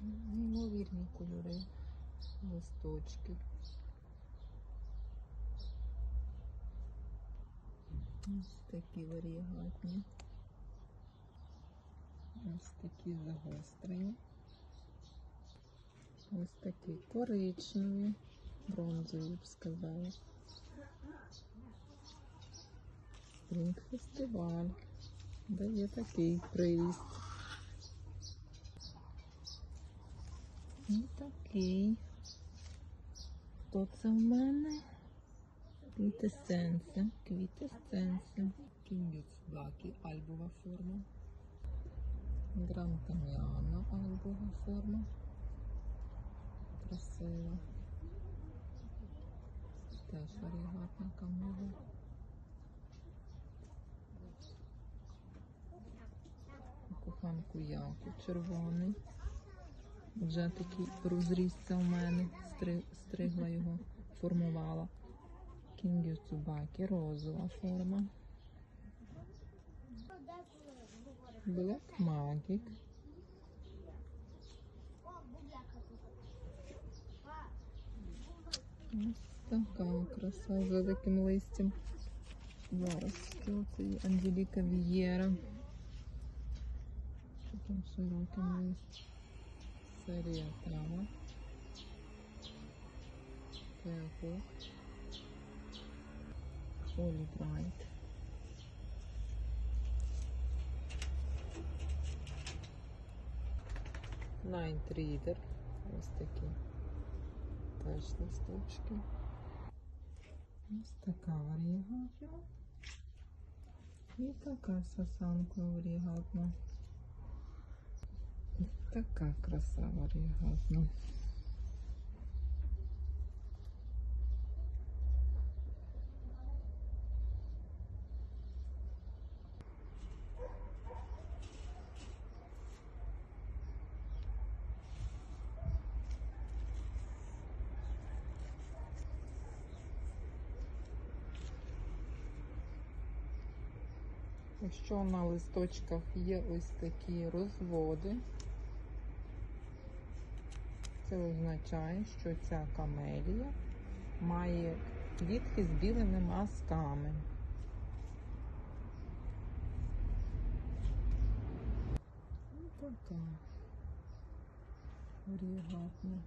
Неймовірні кольори, листочки. Ось такі варігатні. Ось такі загострені. Ось такі коричневі, бронзові, б сказала. Спринг фестиваль. Дає такий приріст. І такий. Хто це в мене? Квітесенція. Кіндюц Блакі, альбова форма. Грантаміана, альбова форма. Красива. Теж варігатна камера. Коханку яку червоний. Вже такий розрісся у мене. Стригла його, формувала. Кінгю Цубакі, розова форма. Black Magic. Ось така краса за таким листям. Зараз це є Анжеліка Вієра. Що там широким листям? Серія трава. Пепл. Холі Брайт. Найнт Рідер. Ось такі теж листочки. Ось така варігатна. І така сосанка варігатна. Така краса варігатна. Якщо на листочках є ось такі розводи, це означає, що ця камелія має квітки з білими мазками. Ось така. Орігатна.